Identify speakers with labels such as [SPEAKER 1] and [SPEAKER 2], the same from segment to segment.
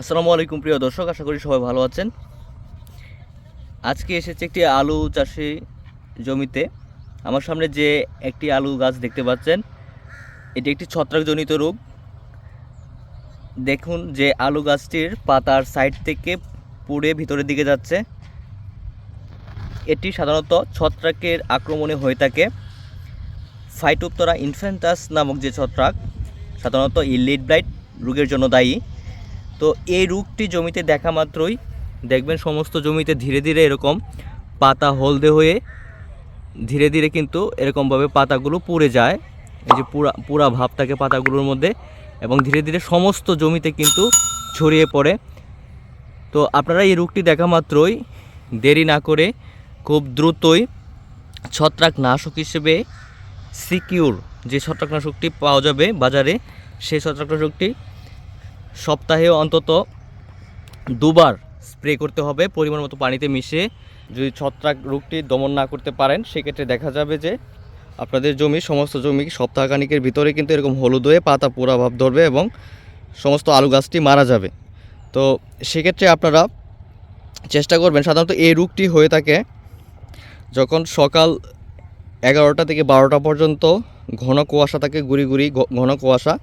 [SPEAKER 1] আসসালামু আলাইকুম প্রিয় দর্শক, আশা করি সবাই ভালো আছেন। আজকে এসেছে একটি আলু চাষি জমিতে। আমার সামনে যে একটি আলু গাছ দেখতে পাচ্ছেন, এটি একটি ছত্রাকজনিত রোগ। দেখুন যে আলু গাছটির পাতার সাইড থেকে পুড়ে ভিতরের দিকে যাচ্ছে। এটি সাধারণত ছত্রাকের আক্রমণে হয়ে থাকে। ফাইটোপতরা ইনফ্যান্টাস নামক যে ছত্রাক, সাধারণত ইলিড ব্লাইট রোগের জন্য দায়ী। তো এই রোগটি জমিতে দেখা মাত্রই, দেখবেন সমস্ত জমিতে ধীরে ধীরে এরকম পাতা হলদে হয়ে ধীরে ধীরে কিন্তু এরকমভাবে পাতাগুলো পুড়ে যায়। এই যে পুরা পুরা ভাব থাকে পাতাগুলোর মধ্যে এবং ধীরে ধীরে সমস্ত জমিতে কিন্তু ছড়িয়ে পড়ে। তো আপনারা এই রোগটি দেখা মাত্রই, দেরি না করে খুব দ্রুতই ছত্রাকনাশক হিসেবে সিকিউর যে ছত্রাকনাশকটি পাওয়া যাবে বাজারে, সেই ছত্রাকনাশকটি সপ্তাহে অন্তত দুবার স্প্রে করতে হবে, পরিমাণ মতো পানিতে মিশিয়ে। যদি ছত্রাক রোগটি দমন না করতে পারেন, সেক্ষেত্রে দেখা যাবে যে আপনাদের জমি, সমস্ত জমি সপ্তাহখানিকের ভিতরে কিন্তু এরকম হলুদ হয়ে পাতা পোড়া ধরবে এবং সমস্ত আলু গাছটি মারা যাবে। তো সেক্ষেত্রে আপনারা চেষ্টা করবেন, সাধারণত এই রোগটি হয়ে থাকে যখন সকাল এগারোটা থেকে বারোটা পর্যন্ত ঘন কুয়াশা থাকে, গুড়ি গুড়ি ঘন কুয়াশা,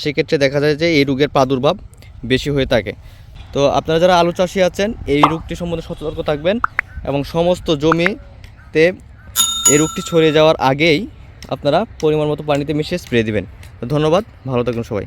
[SPEAKER 1] সেক্ষেত্রে দেখা যায় যে এই রোগের প্রাদুর্ভাব বেশি হয়ে থাকে। তো আপনারা যারা আলু চাষি আছেন, এই রোগটি সম্বন্ধে সতর্ক থাকবেন এবং সমস্ত জমিতে এই রোগটি ছড়িয়ে যাওয়ার আগেই আপনারা পরিমাণ মতো পানিতে মিশিয়ে স্প্রে দেবেন। ধন্যবাদ, ভালো থাকুন সবাই।